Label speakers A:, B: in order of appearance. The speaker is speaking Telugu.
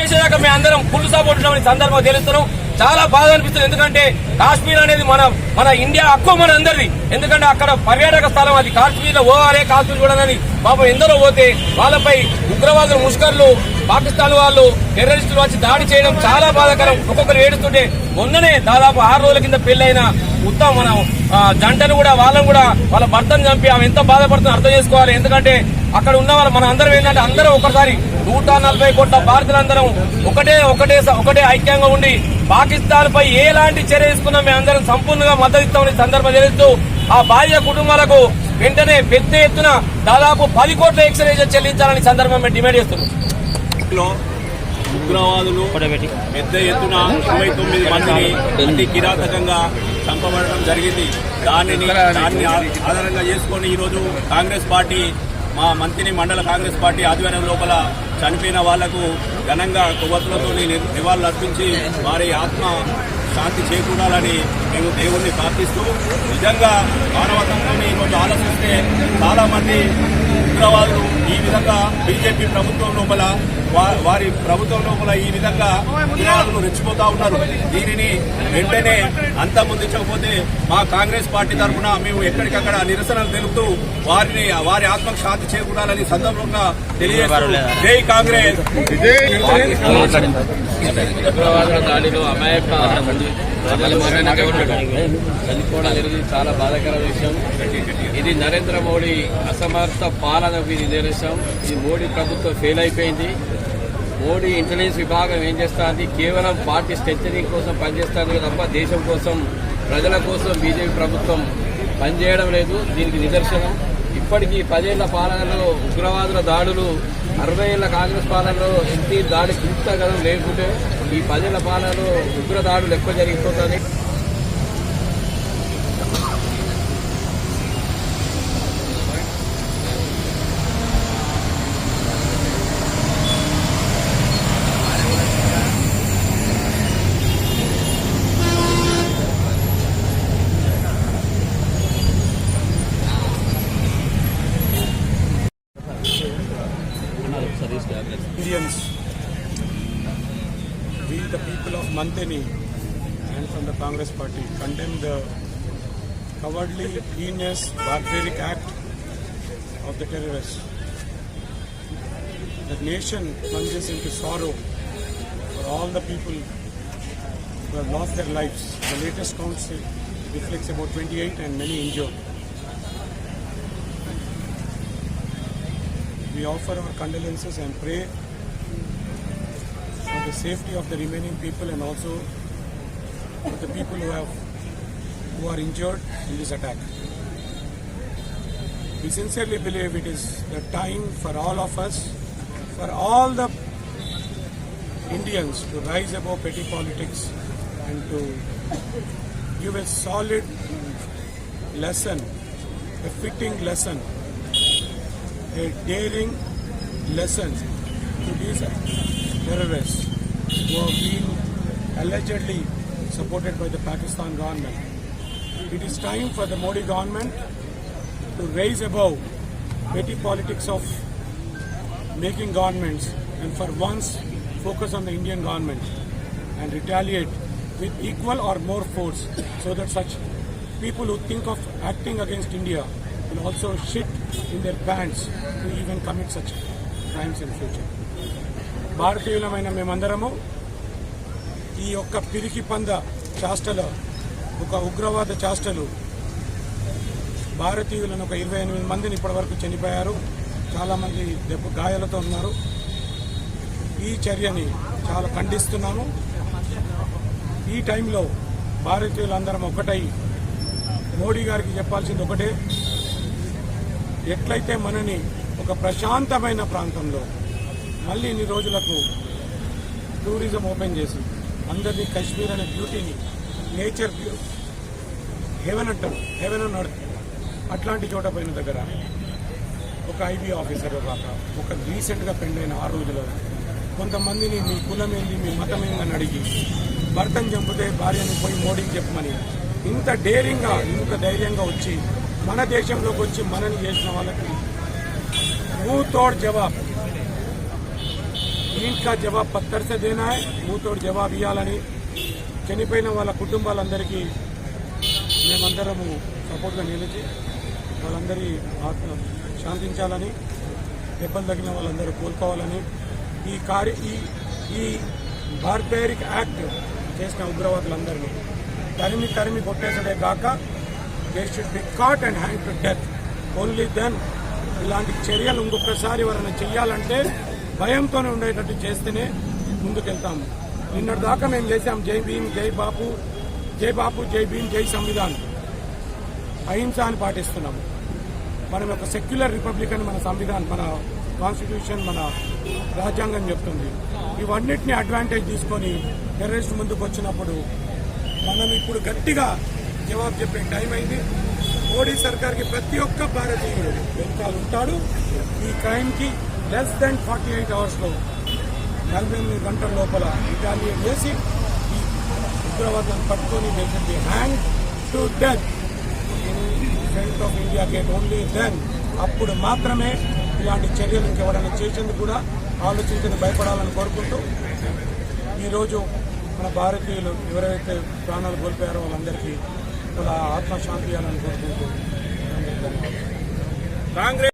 A: చేసేదాకా మేము అందరం ఫుల్ సపోర్ట్ ఉన్నామని సందర్భంగా తెలుస్తున్నాం. చాలా బాధ అనిపిస్తుంది. ఎందుకంటే కాశ్మీర్ అనేది మన మన ఇండియా హక్కు మన అందరిది ఎందుకంటే అక్కడ పర్యాటక స్థలం అది. కాశ్మీర్లో పోవాలి కాశ్మీర్ చూడాలని పాపం ఎందరో పోతే వాళ్ళపై ఉగ్రవాదులు ముష్కర్లు పాకిస్తాన్ వాళ్ళు టెర్రరిస్టులు వచ్చి దాడి చేయడం చాలా బాధాకరం. ఒక్కొక్కరు ఏడుస్తుంటే మొన్ననే దాదాపు ఆరు రోజుల కింద పెళ్ళైన ఉత్తమ మన జంటను కూడా వాళ్ళని కూడా వాళ్ళ భర్తను చంపి ఆమె ఎంత బాధపడుతుందో అర్థం చేసుకోవాలి. ఎందుకంటే అక్కడ ఉన్న వాళ్ళు మన అందరం ఏంటంటే అందరం ఒకసారి నూట నలభై కోట్ల భారతీయులందరం ఒకటే ఒకటే ఒకటే ఐక్యంగా ఉండి పాకిస్తాన్ పై ఎలాంటి చర్య తీసుకున్నా మేము అందరం సంపూర్ణంగా మద్దతు ఇస్తామని సందర్భం తెలుస్తూ ఆ బాధ్య కుటుంబాలకు వెంటనే పెద్ద ఎత్తున దాదాపు పది కోట్ల ఎక్స్రేజ్ చెల్లించాలని సందర్భం మేము డిమాండ్ చేస్తున్నాం.
B: ఉగ్రవాదులు పెద్ద ఎత్తున ఇరవై తొమ్మిది మందిని అతి కిరాతకంగా చంపబడడం జరిగింది. దానిని దాన్ని ఆధారంగా చేసుకొని ఈరోజు కాంగ్రెస్ పార్టీ మా మంత్రిని మండల కాంగ్రెస్ పార్టీ ఆధ్వర్యం లోపల చనిపోయిన వాళ్ళకు ఘనంగా కొవ్వతులతో నివాళులు అర్పించి వారి ఆత్మ శాంతి చేకూరాలని మేము దేవుణ్ణి ప్రార్థిస్తూ నిజంగా మానవతంతో ఈరోజు ఆలోచిస్తే చాలామంది ఉగ్రవాదులు ఈ విధంగా బీజేపీ ప్రభుత్వం లోపల వారి ప్రభుత్వం లోపల ఈ విధంగా ఉగ్రవాదులు రెచ్చిపోతా ఉన్నారు. దీనిని వెంటనే అంతమొందించకపోతే మా కాంగ్రెస్ పార్టీ తరఫున మేము ఎక్కడికక్కడ నిరసనలు తెలుపుతూ వారిని వారి ఆత్మకు శాంతి చేకూడాలని సందర్భంగా తెలియజేస్తూ జై కాంగ్రెస్.
C: ఉగ్రవాదుల దాడిలో అమాయక చనిపోవడం జరిగింది చాలా బాధాకర విషయం ఇది నరేంద్ర మోడీ అసమర్థ పాలనకు ఇది నిదర్శనం ఈ మోడీ ప్రభుత్వం ఫెయిల్ అయిపోయింది. మోడీ ఇంటెలిజెన్స్ విభాగం ఏం చేస్తుంది? కేవలం పార్టీ స్ట్రెచరింగ్ కోసం పనిచేస్తుంది తప్ప దేశం కోసం ప్రజల కోసం బీజేపీ ప్రభుత్వం పనిచేయడం లేదు. దీనికి నిదర్శనం. ఇప్పటికీ పదేళ్ళ పాలనలో ఉగ్రవాదుల దాడులు అరవై ఏళ్ళ కాంగ్రెస్ పాలనలో ఎంపీ దాడి కృతగలం లేకుంటే ఈ పదేళ్ళ పాలనలో ఉగ్ర దాడులు ఎక్కువ జరిగిపోతుంది
D: Indians, we the people of Manteni and from the Congress party condemn the cowardly, heinous, barbaric act of the terrorists. The nation plunges into sorrow for all the people who have lost their lives. The latest count reflects about 28 and many injured. We offer our condolences and pray the safety of the remaining people and also the people who have who are injured in this attack. We sincerely believe it is the time for all of us, for all the Indians to rise above petty politics and to give a solid lesson, a fitting lesson a daring lesson to these terrorists who have been allegedly supported by the Pakistan government. It is time for the Modi government to raise above petty politics of making governments and for once focus on the Indian government and retaliate with equal or more force so that such people who think of acting against India will also shit in their pants to even commit such crimes in future. భారతీయులమైన మేమందరము ఈ యొక్క పిరికి పంద చేష్టలు ఒక ఉగ్రవాద చేష్టలు భారతీయులను ఒక ఇరవై ఎనిమిది మందిని ఇప్పటివరకు చనిపోయారు. చాలామంది దెబ్బ గాయాలతో ఉన్నారు. ఈ చర్యని చాలా ఖండిస్తున్నాము. ఈ టైంలో భారతీయులందరం ఒకటై మోడీ గారికి చెప్పాల్సింది ఒకటే. ఎట్లయితే మనని ఒక ప్రశాంతమైన ప్రాంతంలో మళ్ళీ ఇన్ని రోజులకు టూరిజం ఓపెన్ చేసి అందరినీ కశ్మీర్ అనే బ్యూటీని నేచర్ హెవెన్ అంటారు హెవెన్ అన్నాడు అట్లాంటి చోట పోయిన దగ్గర ఒక ఐబీ ఆఫీసర్ కాక ఒక రీసెంట్గా పెండైన ఆ రోజులో కొంతమందిని మీ కులం ఏంది మీ మతం ఏందని అడిగి భర్తను చంపితే భార్యను పోయి మోడీకి చెప్పమని ఇంత డేరింగ్గా ఇంత ధైర్యంగా వచ్చి మన దేశంలోకి వచ్చి మనని చేసిన వాళ్ళకి తోడ్ జవాబు. దీంట్లో జవాబ్ పత్తరిసే దేనా? మూతోడు జవాబు ఇవ్వాలని చనిపోయిన వాళ్ళ కుటుంబాలందరికీ మేమందరము సపోర్ట్గా నిలిచి వాళ్ళందరి ఆత్మ శాంతించాలని దెబ్బలు తగిన వాళ్ళందరూ కోలుకోవాలని ఈ కార్య ఈ ఈ బార్బేరిక్ యాక్ట్ చేసిన ఉగ్రవాదులందరినీ తరిమి తరిమి కొట్టేసడే కాక they should be caught and hang to death only then ఇలాంటి చర్యలు ఇంకొకసారి ఎవరైనా చేయాలంటే భయంతోనే ఉండేటట్టు చేస్తేనే ముందుకెళ్తాము నిన్నటి దాకా మేము చేశాం జై భీమ్ జై బాపు జై బాపు జై భీమ్ జై సంవిధాన్. అహింస అని పాటిస్తున్నాము మనం ఒక సెక్యులర్ రిపబ్లిక్ అని మన సంవిధానం మన కాన్స్టిట్యూషన్ మన రాజ్యాంగం చెప్తుంది. ఇవన్నిటిని అడ్వాంటేజ్ తీసుకొని టెర్రరిస్ట్ ముందుకు వచ్చినప్పుడు మనం ఇప్పుడు గట్టిగా జవాబు చెప్పే టైం అయింది. మోడీ సర్కార్కి ప్రతి ఒక్క భారతీయుడు వెనకాల ఉంటాడు. ఈ క్రైమ్కి లెస్ దెన్ ఫార్టీ ఎయిట్ అవర్స్లో నలభై ఎనిమిది గంటల లోపల ఇటాలియన్ చేసి ఈ ఉగ్రవాదులను పట్టుకొని దేశంకి hang to death front of India Gate only then అప్పుడు మాత్రమే ఇలాంటి చర్యలు ఇంకెవరైనా చేసేందుకు కూడా ఆలోచించని భయపడాలని కోరుకుంటూ ఈరోజు మన భారతీయులు ఎవరైతే ప్రాణాలు కోల్పోయారో వాళ్ళందరికీ వాళ్ళ ఆత్మశాంతి అని కోరుకుంటూ
B: కాంగ్రెస్